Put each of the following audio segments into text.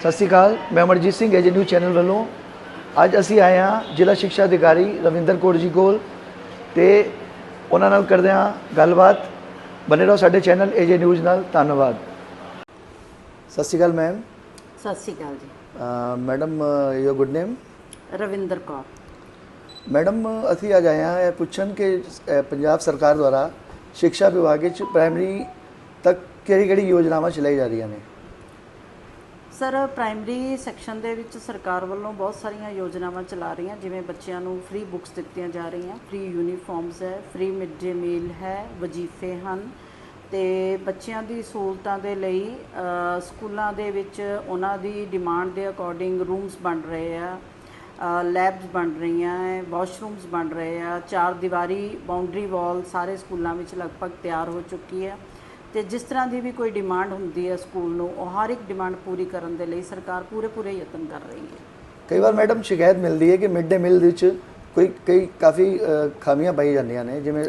ਸਤਿ ਸ਼੍ਰੀ ਅਕਾਲ ਮੈਂ Amarjeet Singh AJ news channel ਵੱਲੋਂ। ਅੱਜ ਅਸੀਂ ਆਏ ਹਾਂ ਜ਼ਿਲ੍ਹਾ ਸਿੱਖਿਆ ਅਧਿਕਾਰੀ ਰਵਿੰਦਰ ਕੌਰ ਜੀ ਕੋਲ ਤੇ ਉਹਨਾਂ ਨਾਲ ਕਰਦੇ ਹਾਂ ਗੱਲਬਾਤ। ਬਨੇ ਰਹੋ ਸਾਡੇ ਚੈਨਲ ਏਜੇ ਨਿਊਜ਼ ਨਾਲ। ਧੰਨਵਾਦ। ਸਤਿ ਸ਼੍ਰੀ ਅਕਾਲ ਮੈਮ ਸਤਿ ਸ਼੍ਰੀ ਅਕਾਲ ਜੀ। Madam your good name Ravinder Kaur. Madam ਅਸੀਂ ਅੱਜ ਆਏ ਹਾਂ ਇਹ ਪੁੱਛਣ ਕਿ ਪੰਜਾਬ ਸਰਕਾਰ ਦੁਆਰਾ ਸਿੱਖਿਆ ਵਿਭਾਗ ਵਿੱਚ ਪ੍ਰਾਇਮਰੀ ਤੱਕ ਕਿਹੜੀ ਕਿਹੜੀ ਯੋਜਨਾਵਾਂ ਚਲਾਈ ਜਾ ਰਹੀਆਂ ਨੇ? ਸਰ ਪ੍ਰਾਇਮਰੀ ਸੈਕਸ਼ਨ ਦੇ ਵਿੱਚ ਸਰਕਾਰ ਵੱਲੋਂ ਬਹੁਤ ਸਾਰੀਆਂ ਯੋਜਨਾਵਾਂ ਚਲਾ ਰਹੀਆਂ, ਜਿਵੇਂ ਬੱਚਿਆਂ ਨੂੰ ਫ੍ਰੀ ਬੁੱਕਸ ਦਿੱਤੀਆਂ ਜਾ ਰਹੀਆਂ। ਫ੍ਰੀ ਯੂਨੀਫਾਰਮਸ ਹੈ ਫ੍ਰੀ ਮਿਡ ਡੇ ਮੀਲ ਹੈ, ਵਜ਼ੀਫੇ ਹਨ। ਤੇ ਬੱਚਿਆਂ ਦੀ ਸਹੂਲਤਾਂ ਦੇ ਲਈ ਸਕੂਲਾਂ ਦੇ ਵਿੱਚ ਉਹਨਾਂ ਦੀ ਡਿਮਾਂਡ ਦੇ ਅਕੋਰਡਿੰਗ ਰੂਮਸ ਬਣ ਰਹੇ ਆ ਲੈਬਸ ਬਣ ਰਹੀਆਂ ਹੈ ਵਾਸ਼ਰੂਮਸ ਬਣ ਰਹੇ ਆ, ਚਾਰ ਦੀਵਾਰੀ ਬਾਉਂਡਰੀ ਵਾਲ ਸਾਰੇ ਸਕੂਲਾਂ ਵਿੱਚ ਲਗਭਗ ਤਿਆਰ ਹੋ ਚੁੱਕੀ ਹੈ। ਤੇ ਜਿਸ ਤਰ੍ਹਾਂ ਦੀ ਵੀ ਕੋਈ ਡਿਮਾਂਡ ਹੁੰਦੀ ਹੈ ਸਕੂਲ ਨੂੰ ਉਹ ਹਰ ਇੱਕ ਡਿਮਾਂਡ ਪੂਰੀ ਕਰਨ ਦੇ ਲਈ ਸਰਕਾਰ ਪੂਰੇ ਪੂਰੇ ਯਤਨ ਕਰ ਰਹੀ ਹੈ। ਕਈ ਵਾਰ ਮੈਡਮ ਸ਼ਿਕਾਇਤ ਮਿਲਦੀ ਹੈ ਕਿ ਮਿਡ ਡੇ ਮੀਲ ਵਿੱਚ ਕੋਈ ਕਈ ਕਾਫੀ ਖਾਮੀਆਂ ਪਾਈ ਜਾਂਦੀਆਂ ਨੇ ਜਿਵੇਂ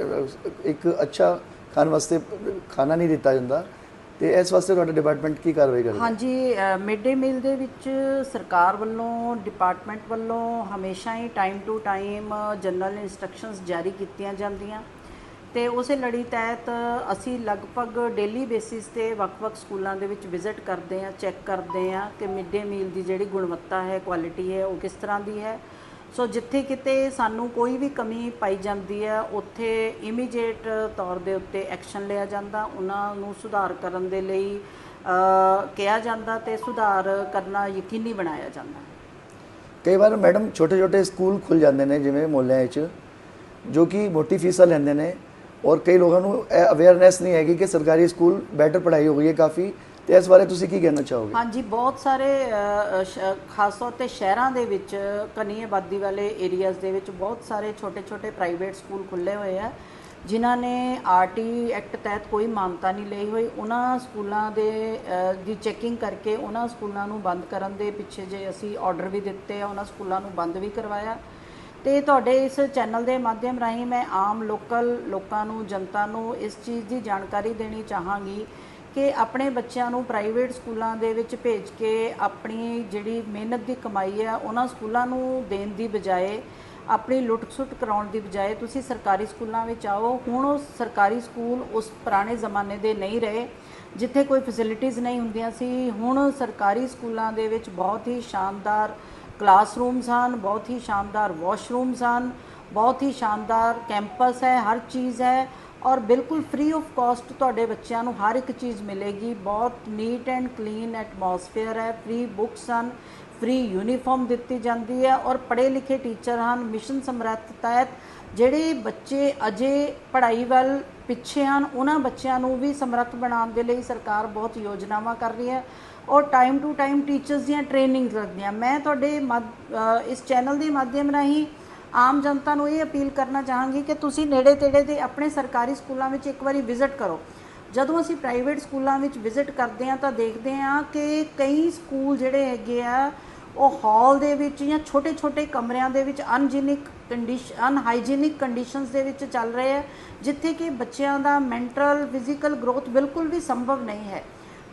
ਇੱਕ ਅੱਛਾ ਖਾਣ ਵਾਸਤੇ ਖਾਣਾ ਨਹੀਂ ਦਿੱਤਾ ਜਾਂਦਾ ਤੇ ਇਸ ਵਾਸਤੇ ਤੁਹਾਡਾ ਡਿਪਾਰਟਮੈਂਟ ਕੀ ਕਾਰਵਾਈ ਕਰਦਾ ਹਾਂਜੀ ਮਿਡ ਡੇ ਮੀਲ ਦੇ ਵਿੱਚ ਸਰਕਾਰ ਵੱਲੋਂ ਡਿਪਾਰਟਮੈਂਟ ਵੱਲੋਂ ਹਮੇਸ਼ਾ ਹੀ time to time general instructions ਜਾਰੀ ਕੀਤੀਆਂ ਜਾਂਦੀਆਂ। ਤੇ ਉਸੇ ਲੜੀ ਤਹਿਤ ਅਸੀਂ ਲਗਭਗ ਡੇਲੀ ਬੇਸਿਸ ਤੇ ਵੱਖ-ਵੱਖ ਸਕੂਲਾਂ ਦੇ ਵਿੱਚ ਵਿਜ਼ਿਟ ਕਰਦੇ ਹਾਂ ਚੈੱਕ ਕਰਦੇ ਹਾਂ ਕਿ ਮਿਡ ਡੇ ਮੀਲ ਦੀ ਜਿਹੜੀ ਗੁਣਵੱਤਾ ਹੈ ਕੁਆਲਿਟੀ ਹੈ, ਉਹ ਕਿਸ ਤਰ੍ਹਾਂ ਦੀ ਹੈ। ਸੋ ਜਿੱਥੇ ਕਿਤੇ ਸਾਨੂੰ ਕੋਈ ਵੀ ਕਮੀ ਪਾਈ ਜਾਂਦੀ ਹੈ, ਉੱਥੇ ਇਮੀਡੀਏਟ ਤੌਰ ਦੇ ਉੱਤੇ ਐਕਸ਼ਨ ਲਿਆ ਜਾਂਦਾ। ਉਹਨਾਂ ਨੂੰ ਸੁਧਾਰ ਕਰਨ ਦੇ ਲਈ ਕਿਹਾ ਜਾਂਦਾ ਤੇ ਸੁਧਾਰ ਕਰਨਾ ਯਕੀਨੀ ਬਣਾਇਆ ਜਾਂਦਾ। ਕਈ ਵਾਰ ਮੈਡਮ ਛੋਟੇ ਛੋਟੇ ਸਕੂਲ ਖੁੱਲ ਜਾਂਦੇ ਨੇ, ਜਿਵੇਂ ਮੁਹੱਲਿਆਂ 'ਚ, ਜੋ ਕਿ ਮੋਟੀ ਫੀਸਾਂ ਲੈਂਦੇ ਨੇ। ਔਰ ਕਈ ਲੋਕਾਂ ਨੂੰ ਅਵੇਅਰਨੈਸ ਨਹੀਂ ਹੈਗੀ ਕਿ ਸਰਕਾਰੀ ਸਕੂਲ ਬੈਟਰ ਪੜ੍ਹਾਈ ਹੋ ਗਈ ਹੈ ਕਾਫੀ। ਤੇ ਇਸ ਬਾਰੇ ਤੁਸੀਂ ਕੀ ਕਹਿਣਾ ਚਾਹੋਗੇ? ਹਾਂਜੀ, ਬਹੁਤ ਸਾਰੇ ਖਾਸ ਤੌਰ ਤੇ ਸ਼ਹਿਰਾਂ ਦੇ ਵਿੱਚ ਕਨੀ ਆਬਾਦੀ ਵਾਲੇ ਏਰੀਆਜ਼ ਦੇ ਵਿੱਚ ਬਹੁਤ ਸਾਰੇ ਛੋਟੇ-ਛੋਟੇ ਪ੍ਰਾਈਵੇਟ ਸਕੂਲ ਖੁੱਲੇ ਹੋਏ ਆ, ਜਿਨ੍ਹਾਂ ਨੇ ਆਰਟੀ ਐਕਟ ਤਹਿਤ ਕੋਈ ਮਾਨਤਾ ਨਹੀਂ ਲਈ ਹੋਈ। ਉਹਨਾਂ ਸਕੂਲਾਂ ਦੇ ਦੀ ਚੈਕਿੰਗ ਕਰਕੇ ਉਹਨਾਂ ਸਕੂਲਾਂ ਨੂੰ ਬੰਦ ਕਰਨ ਦੇ ਪਿੱਛੇ ਜੇ ਅਸੀਂ ਆਰਡਰ ਵੀ ਦਿੱਤੇ ਆ, ਉਹਨਾਂ ਸਕੂਲਾਂ ਨੂੰ ਬੰਦ ਵੀ ਕਰਵਾਇਆ। ਤੇ ਤੁਹਾਡੇ ਇਸ ਚੈਨਲ ਦੇ ਮਾਧਿਅਮ ਰਾਹੀਂ ਮੈਂ ਆਮ ਲੋਕਲ ਲੋਕਾਂ ਨੂੰ, ਜਨਤਾ ਨੂੰ ਇਸ ਚੀਜ਼ ਦੀ ਜਾਣਕਾਰੀ ਦੇਣੀ ਚਾਹਾਂਗੀ ਕਿ ਆਪਣੇ ਬੱਚਿਆਂ ਨੂੰ ਪ੍ਰਾਈਵੇਟ ਸਕੂਲਾਂ ਦੇ ਵਿੱਚ ਭੇਜ ਕੇ ਆਪਣੀ ਜਿਹੜੀ ਮਿਹਨਤ ਦੀ ਕਮਾਈ ਹੈ, ਉਹਨਾਂ ਸਕੂਲਾਂ ਨੂੰ ਦੇਣ ਦੀ ਬਜਾਏ, ਆਪਣੀ ਲੁੱਟ-ਸੁੱਟ ਕਰਾਉਣ ਦੀ ਬਜਾਏ ਤੁਸੀਂ ਸਰਕਾਰੀ ਸਕੂਲਾਂ ਵਿੱਚ ਆਓ। ਹੁਣ ਉਹ ਸਰਕਾਰੀ ਸਕੂਲ ਉਸ ਪੁਰਾਣੇ ਜ਼ਮਾਨੇ ਦੇ ਨਹੀਂ ਰਹੇ, ਜਿੱਥੇ ਕੋਈ ਫੈਸਿਲਿਟੀਆਂ ਨਹੀਂ ਹੁੰਦੀਆਂ ਸੀ। ਹੁਣ ਸਰਕਾਰੀ ਸਕੂਲਾਂ ਦੇ ਵਿੱਚ ਬਹੁਤ ਹੀ ਸ਼ਾਨਦਾਰ ਕਲਾਸਰੂਮਸ ਹਨ, ਬਹੁਤ ਹੀ ਸ਼ਾਨਦਾਰ ਵਾਸ਼ਰੂਮਸ ਹਨ, ਬਹੁਤ ਹੀ ਸ਼ਾਨਦਾਰ ਕੈਂਪਸ ਹੈ, ਹਰ ਚੀਜ਼ ਹੈ ਔਰ ਬਿਲਕੁਲ ਫ੍ਰੀ ਆਫ ਕਾਸਟ ਤੁਹਾਡੇ ਬੱਚਿਆਂ ਨੂੰ ਹਰ ਇੱਕ ਚੀਜ਼ ਮਿਲੇਗੀ, ਬਹੁਤ ਨੀਟ ਐਂਡ ਕਲੀਨ ਐਟਮੋਸਫੇਅਰ ਹੈ ਫ੍ਰੀ ਬੁੱਕਸ ਹਨ ਫ੍ਰੀ ਯੂਨੀਫਾਰਮ ਦਿੱਤੀ ਜਾਂਦੀ ਹੈ ਔਰ ਪੜ੍ਹੇ ਲਿਖੇ ਟੀਚਰ ਹਨ ਮਿਸ਼ਨ ਸਮਰੱਥ ਤਹਿਤ ਜਿਹੜੇ ਬੱਚੇ ਅਜੇ ਪੜ੍ਹਾਈ ਵੱਲ ਪਿੱਛੇ ਹਨ, ਉਹਨਾਂ ਬੱਚਿਆਂ ਨੂੰ ਵੀ ਸਮਰੱਥ ਬਣਾਉਣ ਦੇ ਲਈ ਸਰਕਾਰ ਬਹੁਤ ਯੋਜਨਾਵਾਂ ਕਰ ਰਹੀ ਹੈ ਔਰ ਟਾਈਮ ਟੂ ਟਾਈਮ ਟੀਚਰਸ ਦੀਆਂ ਟ੍ਰੇਨਿੰਗ ਰੱਖਦੀਆਂ। ਮੈਂ ਤੁਹਾਡੇ ਮੱਧ- ਇਸ ਚੈਨਲ ਦੇ ਮਾਧਿਅਮ ਰਾਹੀਂ ਆਮ ਜਨਤਾ ਨੂੰ ਇਹ ਅਪੀਲ ਕਰਨਾ ਚਾਹਾਂਗੀ ਕਿ ਤੁਸੀਂ ਨੇੜੇ ਤੇੜੇ ਦੇ ਆਪਣੇ ਸਰਕਾਰੀ ਸਕੂਲਾਂ ਵਿੱਚ ਇੱਕ ਵਾਰੀ ਵਿਜ਼ਿਟ ਕਰੋ। ਜਦੋਂ ਅਸੀਂ ਪ੍ਰਾਈਵੇਟ ਸਕੂਲਾਂ ਵਿੱਚ ਵਿਜ਼ਿਟ ਕਰਦੇ ਹਾਂ ਤਾਂ ਦੇਖਦੇ ਹਾਂ ਕਿ ਕਈ ਸਕੂਲ ਜਿਹੜੇ ਹੈਗੇ ਆ, ਉਹ ਹਾਲ ਦੇ ਵਿੱਚ ਜਾਂ ਛੋਟੇ-ਛੋਟੇ ਕਮਰਿਆਂ ਦੇ ਵਿੱਚ ਅਨਜੀਨਿਕ ਕੰਡੀਸ਼ਨ ਅਨਹਾਈਜੀਨਿਕ ਕੰਡੀਸ਼ਨਸ ਦੇ ਵਿੱਚ ਚੱਲ ਰਹੇ ਆ ਜਿੱਥੇ ਕਿ ਬੱਚਿਆਂ ਦਾ ਮੈਂਟਲ ਫਿਜ਼ੀਕਲ ਗਰੋਥ ਬਿਲਕੁਲ ਵੀ ਸੰਭਵ ਨਹੀਂ ਹੈ।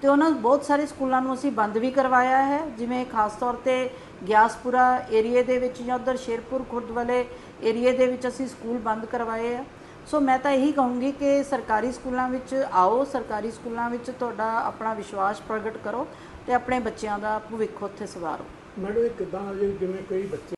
ਤੇ ਉਹਨਾਂ ਬਹੁਤ ਸਾਰੇ ਸਕੂਲਾਂ ਨੂੰ ਅਸੀਂ ਬੰਦ ਵੀ ਕਰਵਾਇਆ ਹੈ, ਜਿਵੇਂ ਖਾਸ ਤੌਰ ਤੇ ਗਿਆਸਪੁਰਾ ਏਰੀਏ ਦੇ ਵਿੱਚ ਜਾਂ ਉਧਰ ਸ਼ੇਰਪੁਰ ਖੁਰਦ ਵਾਲੇ ਏਰੀਏ ਦੇ ਵਿੱਚ ਅਸੀਂ ਸਕੂਲ ਬੰਦ ਕਰਵਾਏ ਆ ਸੋ ਮੈਂ ਤਾਂ ਇਹੀ ਕਹੂੰਗੀ ਕਿ ਸਰਕਾਰੀ ਸਕੂਲਾਂ ਵਿੱਚ ਆਓ, ਸਰਕਾਰੀ ਸਕੂਲਾਂ ਵਿੱਚ ਤੁਹਾਡਾ ਆਪਣਾ ਵਿਸ਼ਵਾਸ ਪ੍ਰਗਟ ਕਰੋ ਤੇ ਆਪਣੇ ਬੱਚਿਆਂ ਦਾ ਭਵਿੱਖ ਉੱਥੇ ਸਵਾਰੋ। ਮੈਡਮ, ਇਹ ਕਿਦਾਂ ਜਿਵੇਂ ਕਈ ਬੱਚੇ